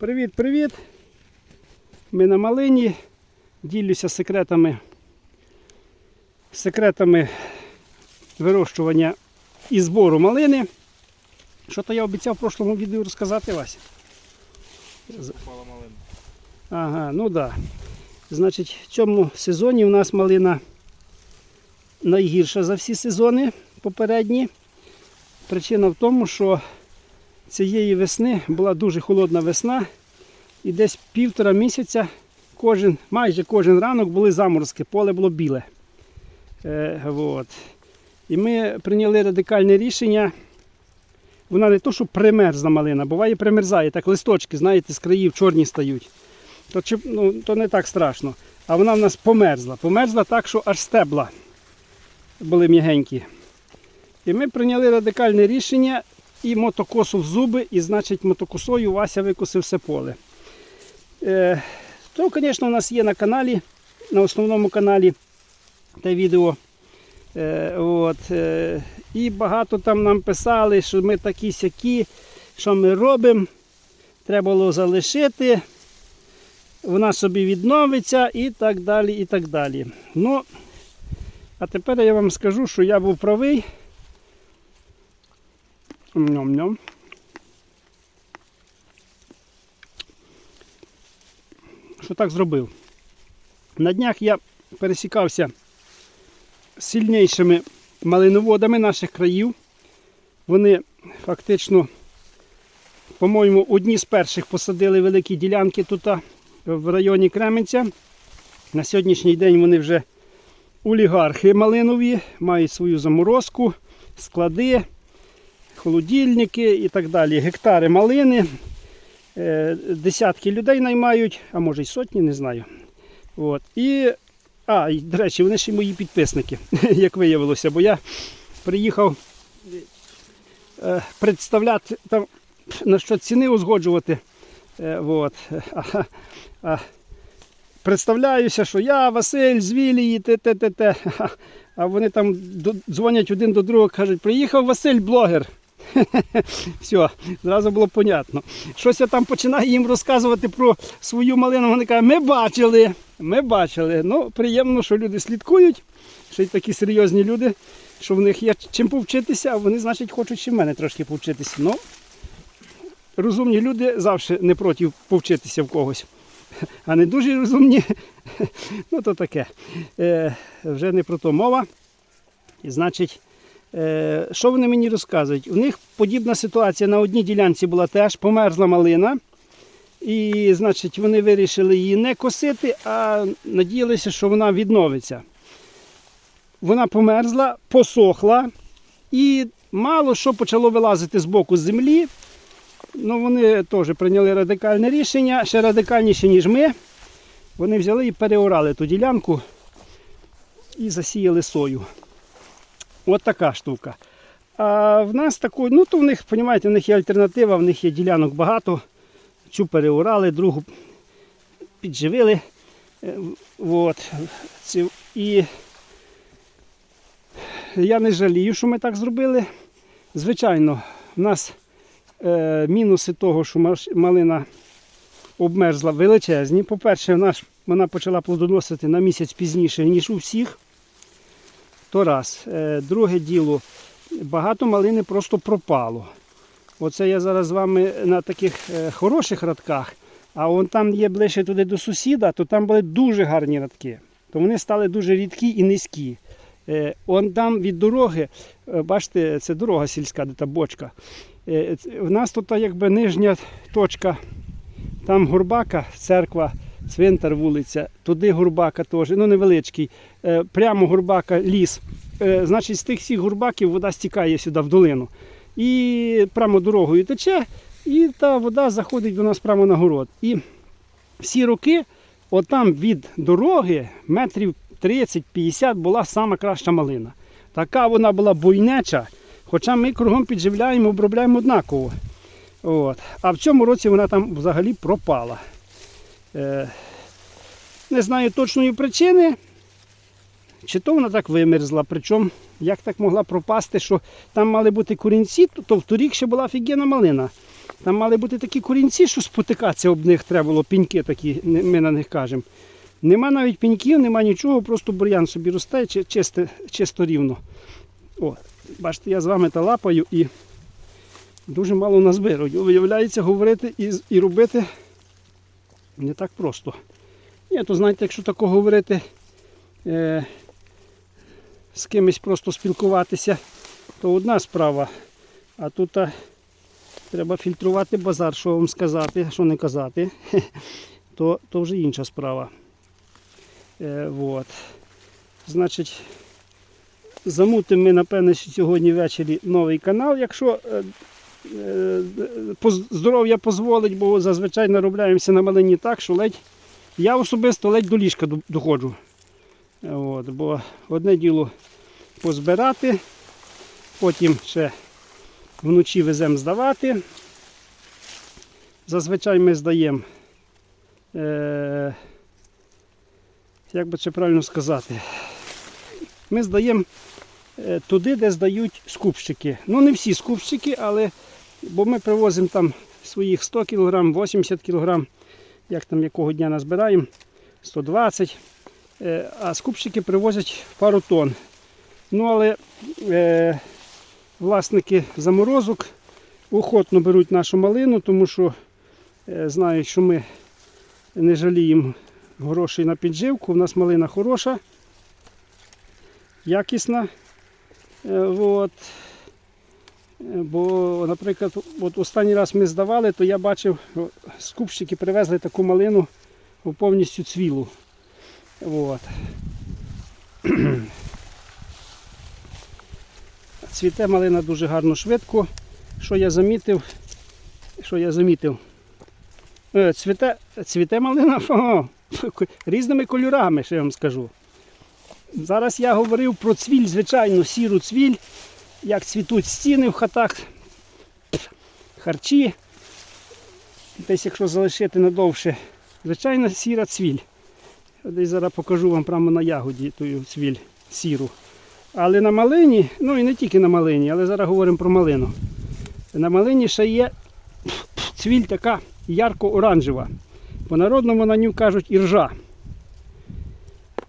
Привіт-привіт! Ми на малині. Ділюся секретами, секретами вирощування і збору малини. Що то я обіцяв в прошлому відео розказати Вася? Ага, ну так. Да. Значить, в цьому сезоні у нас малина найгірша за всі сезони попередні. Причина в тому, що цієї весни була дуже холодна весна, і десь півтора місяця кожен, майже кожен ранок були заморозки, поле було біле. Е, от. І ми прийняли радикальне рішення. Вона не то, що примерзла малина, буває примерзає, так листочки, знаєте, з країв чорні стають. То, чи- ну, то не так страшно. А вона в нас померзла. Померзла так, що аж стебла були м'ягенькі. І ми прийняли радикальне рішення і мотокосу в зуби, і значить мотокосою Вася викосив все поле. Е, то, звісно, у нас є на каналі, на основному каналі те відео. Е, от, е, і багато там нам писали, що ми такі сякі, що ми робимо. Треба було залишити, вона собі відновиться і так далі. і так далі. Ну, а тепер я вам скажу, що я був правий. Ням-ням. Що так зробив? На днях я пересікався з сильнішими малиноводами наших країв. Вони фактично, по-моєму, одні з перших посадили великі ділянки тут в районі Кременця. На сьогоднішній день вони вже олігархи малинові, мають свою заморозку, склади, холодильники і так далі. Гектари малини. Е, Десятки людей наймають, а може й сотні, не знаю. От. І, а, і, до речі, вони ще й мої підписники, як виявилося, бо я приїхав е, представляти там, на що ціни узгоджувати. Е, от. Представляюся, що я Василь з Вілії, те, те, те, те. А вони там дзвонять один до другого, кажуть, приїхав Василь блогер. Все, зразу було понятно. Щось я там починаю їм розказувати про свою малину. Вони кажуть, ми бачили, ми бачили. Ну, приємно, що люди слідкують, що й такі серйозні люди, що в них є чим повчитися, а вони, значить, хочуть ще в мене трошки повчитися. Ну, розумні люди завжди не проти повчитися в когось. А не дуже розумні, ну то таке. Е, вже не про то мова. І значить, Що вони мені розказують? У них подібна ситуація на одній ділянці була теж, померзла малина. І, значить, вони вирішили її не косити, а надіялися, що вона відновиться. Вона померзла, посохла і мало що почало вилазити з боку землі. Ну, вони теж прийняли радикальне рішення, ще радикальніше, ніж ми. Вони взяли і переорали ту ділянку і засіяли сою. От така штука. А в нас такої, ну то в них, розумієте, в них є альтернатива, в них є ділянок багато. Цю переорали, другу підживили. Е, От. І я не жалію, що ми так зробили. Звичайно, в нас е, мінуси того, що малина обмерзла величезні. По-перше, вона почала плодоносити на місяць пізніше, ніж у всіх. То раз. Е, Друге діло, багато малини просто пропало. Оце я зараз з вами на таких е, хороших радках, а вон там є ближче туди до сусіда, то там були дуже гарні радки. То вони стали дуже рідкі і низькі. Е, Он там від дороги, бачите, це дорога сільська, де та бочка. В нас тут якби нижня точка, там Гурбака, церква, цвинтар, вулиця, туди Гурбака теж, ну невеличкий. Е, Прямо Гурбака ліс. Е, Значить, з тих всіх гурбаків вода стікає сюди в долину. І прямо дорогою тече, і та вода заходить до нас прямо на город. І всі роки, отам від дороги, метрів 30-50 була сама краща малина. Така вона була буйнеча, хоча ми кругом підживляємо, обробляємо однаково. От. А в цьому році вона там взагалі пропала. Е, не знаю точної причини. Чи то вона так вимерзла. Причому як так могла пропасти, що там мали бути корінці, то, то вторік ще була офігенна малина. Там мали бути такі корінці, що спотикатися об них треба було, піньки такі, ми на них кажемо. Нема навіть піньків, нема нічого, просто бур'ян собі росте чи- чисте, чисто рівно. О, бачите, я з вами та лапаю і дуже мало назбираю. Виявляється, говорити і, і робити не так просто. Ні, то знаєте, якщо такого говорити, е, з кимось просто спілкуватися, то одна справа. А тут а, треба фільтрувати базар, що вам сказати, що не казати, то, то вже інша справа. Е, вот. Значить, замутимо ми, напевне, сьогодні ввечері новий канал, якщо е, е, здоров'я дозволить, бо зазвичай наробляємося на малині так, що ледь я особисто ледь до ліжка доходжу. От, бо одне діло позбирати, потім ще вночі веземо здавати. Зазвичай ми здаємо, е, як би це правильно сказати, ми здаємо е, туди, де здають скупщики. Ну, не всі скупщики, але бо ми привозимо там своїх 100 кг, 80 кг, як там якого дня назбираємо, 120 Е, а скупщики привозять пару тонн. Ну, але е, власники заморозок охотно беруть нашу малину, тому що е, знають, що ми не жаліємо грошей на підживку. У нас малина хороша, якісна. Е, от. Е, Бо, наприклад, от останній раз ми здавали, то я бачив, скупщики привезли таку малину повністю цвілу. От. Цвіте малина дуже гарно швидко. Що я замітив? Що я замітив? Е, Цвіте, цвіте малина о, різними кольорами, що я вам скажу. Зараз я говорив про цвіль, звичайно, сіру цвіль, як цвітуть стіни в хатах, харчі. Десь якщо залишити надовше, звичайно, сіра цвіль. Десь зараз покажу вам прямо на ягоді ту цвіль сіру. Але на малині, ну і не тільки на малині, але зараз говоримо про малину. На малині ще є цвіль така ярко-оранжева. По народному на нього кажуть іржа.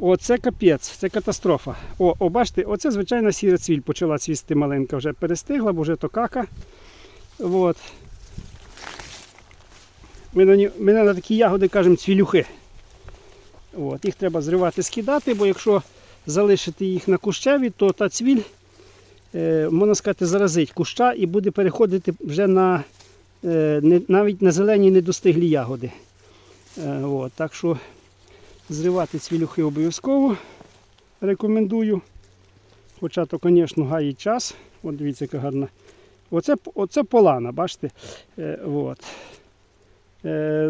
Оце капець, це катастрофа. О, о, бачите, оце звичайна сіра цвіль почала цвісти маленька, вже перестигла, бо вже то кака. От. Ми на, ню- ми на такі ягоди кажемо цвілюхи. От, їх треба зривати, скидати, бо якщо залишити їх на кущеві, то та цвіль, е, можна сказати, заразить куща і буде переходити вже на е, навіть на зелені недостиглі ягоди. Е, от, так що зривати цвілюхи обов'язково рекомендую. Хоча то, звісно, гаїть час. От дивіться, яка гарна. Оце, оце полана, бачите? От.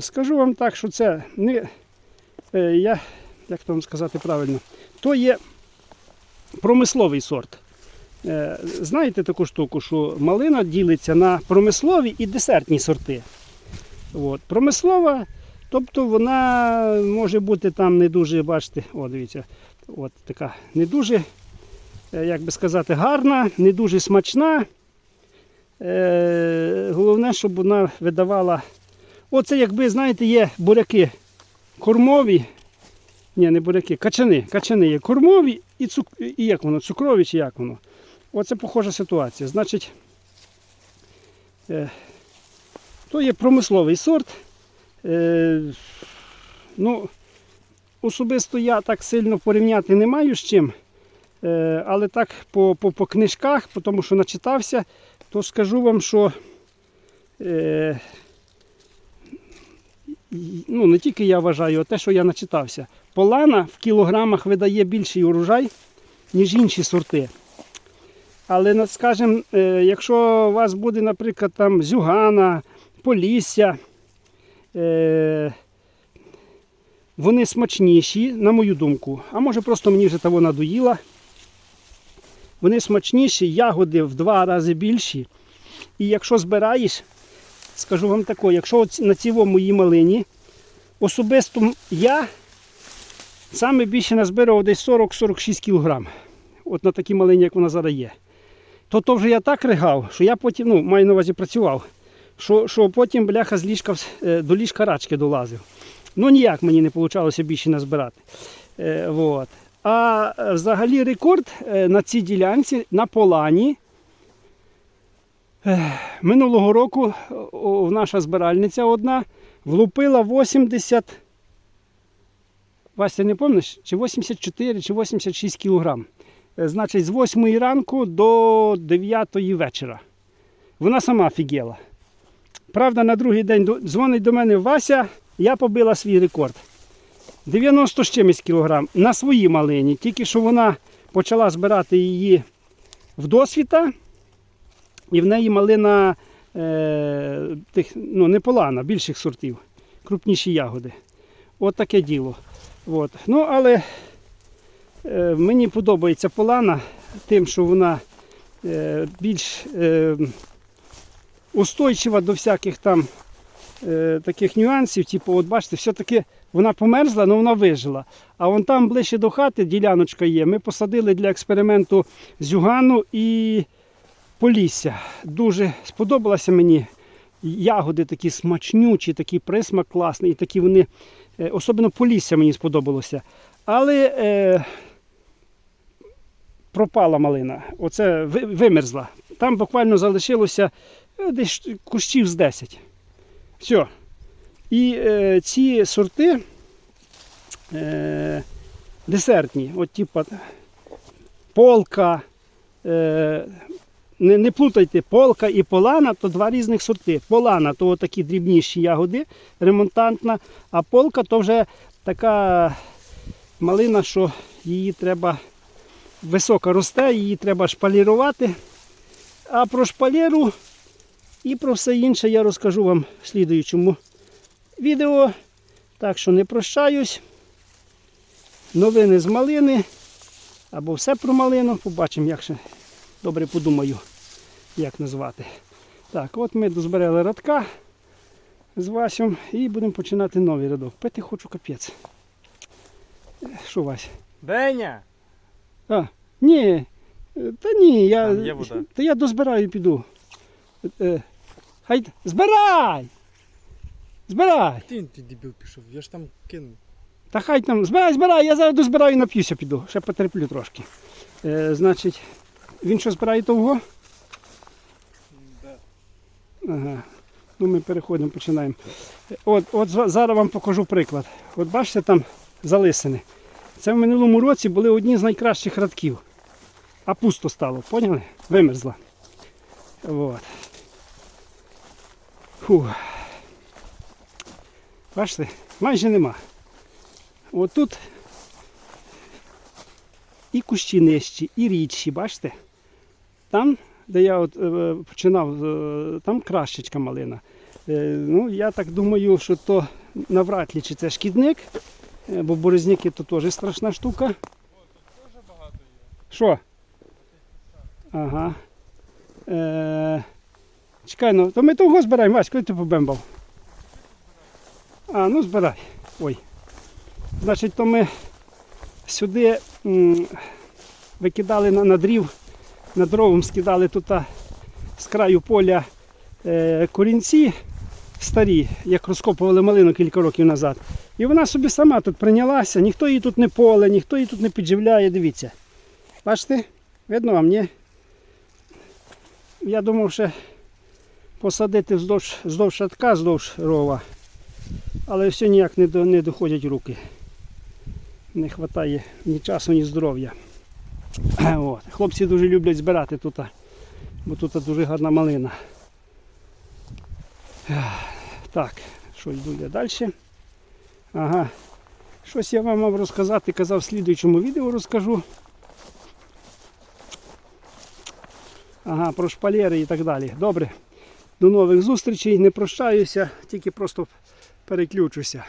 Скажу вам так, що це не. Е, я, як то вам сказати правильно, то є промисловий сорт. Е, Знаєте таку штуку, що малина ділиться на промислові і десертні сорти. От. Промислова, тобто вона може бути там не дуже, бачите, о, дивіться, от така не дуже, е, як би сказати, гарна, не дуже смачна. Е, Головне, щоб вона видавала. Оце, якби, знаєте, є буряки кормові. Ні, не буряки, качани. Качани є кормові і, цук... і як воно, цукрові чи як воно. Оце похожа ситуація. Значить, е, то є промисловий сорт. Е, ну, особисто я так сильно порівняти не маю з чим. Е, але так по, по, по книжках, по тому що начитався, то скажу вам, що е, ну, не тільки я вважаю, а те, що я начитався. Полана в кілограмах видає більший урожай, ніж інші сорти. Але, скажімо, е, якщо у вас буде, наприклад, там зюгана, полісся, е, вони смачніші, на мою думку. А може просто мені вже того надоїла. Вони смачніші, ягоди в два рази більші. І якщо збираєш, скажу вам таке, якщо на цілому моїй малині, особисто я Саме більше назбирав десь 40-46 кг. От на такій малині, як вона зараз є. То то вже я так ригав, що я потім, ну, маю на увазі працював, що, що потім бляха з ліжка, е, до ліжка рачки долазив. Ну ніяк мені не вийшло більше назбирати. Е, вот. А е, взагалі рекорд е, на цій ділянці на Полані. Е, Минулого року о, наша збиральниця одна влупила 80. Вася, не пам'ятаєш, чи 84, чи 86 кілограм. Е, Значить, з 8 ранку до 9 вечора. Вона сама офігела. Правда, на другий день дзвонить до мене Вася, я побила свій рекорд. 90 з чимось кілограм на своїй малині. Тільки що вона почала збирати її в досвіта, і в неї малина е, тих, ну, не полана, більших сортів, крупніші ягоди. От таке діло. От. Ну, але е, мені подобається полана тим, що вона е, більш е, устойчива до всяких там е, таких нюансів. Типу, от бачите, все-таки вона померзла, але вона вижила. А вон там ближче до хати діляночка є. Ми посадили для експерименту зюгану і полісся. Дуже сподобалося мені. Ягоди такі смачнючі, такий присмак класний, і такі вони, е, особливо полісся мені сподобалося. Але е, пропала малина. Оце вимерзла. Там буквально залишилося е, десь кущів з 10. Все. І е, ці сорти е, десертні, от типа полка. Е, не, не плутайте, полка і полана то два різних сорти. Полана то такі дрібніші ягоди, ремонтантна, а полка то вже така малина, що її треба високо росте, її треба шпалірувати. А про шпалеру і про все інше я розкажу вам в слідуючому відео. Так що не прощаюсь. Новини з малини. Або все про малину. Побачимо, як ще добре подумаю, як назвати. Так, от ми дозбирали радка з Васем і будемо починати новий рядок. Пити хочу капець. Що Вась? Беня! А, ні. Та ні, я, Там є вода. та я дозбираю і піду. Е, Хай збирай! Збирай! Ти, ти дебіл пішов, я ж там кинув. Та хай там збирай, збирай, я зараз дозбираю і нап'юся піду. Ще потерплю трошки. Е, значить, він що збирає того? Ага. Ну ми переходимо, починаємо. От, от зараз вам покажу приклад. От бачите там залисини. Це в минулому році були одні з найкращих радків. А пусто стало, поняли? Вимерзла. От. Фу. Бачите, майже нема. От тут і кущі нижчі, і рідші, бачите? Там, де я от, е, починав, е, там кращечка малина. Е, ну, я так думаю, що то навряд ли чи це шкідник, е, бо борозняки то теж страшна штука. Дуже багато є. Що? Ага. Е, чекай, ну, то ми того збираємо, Вась, коли ти побембав? А, ну збирай. Ой. Значить, то ми сюди м, викидали на, на дрів, на дровом скидали тут з краю поля е, корінці старі, як розкопували малину кілька років назад. І вона собі сама тут прийнялася, ніхто її тут не поле, ніхто її тут не підживляє, дивіться. Бачите? Видно вам, ні? Я думав ще посадити вздовж, вздовж шатка, вздовж рова. Але все ніяк не, не доходять руки. Не вистачає ні часу, ні здоров'я. От. Хлопці дуже люблять збирати тут, бо тут дуже гарна малина. Так, що йду я далі. Ага. Щось я вам мав розказати, казав в слідуючому відео розкажу. Ага, про шпалери і так далі. Добре. До нових зустрічей. Не прощаюся, тільки просто переключуся.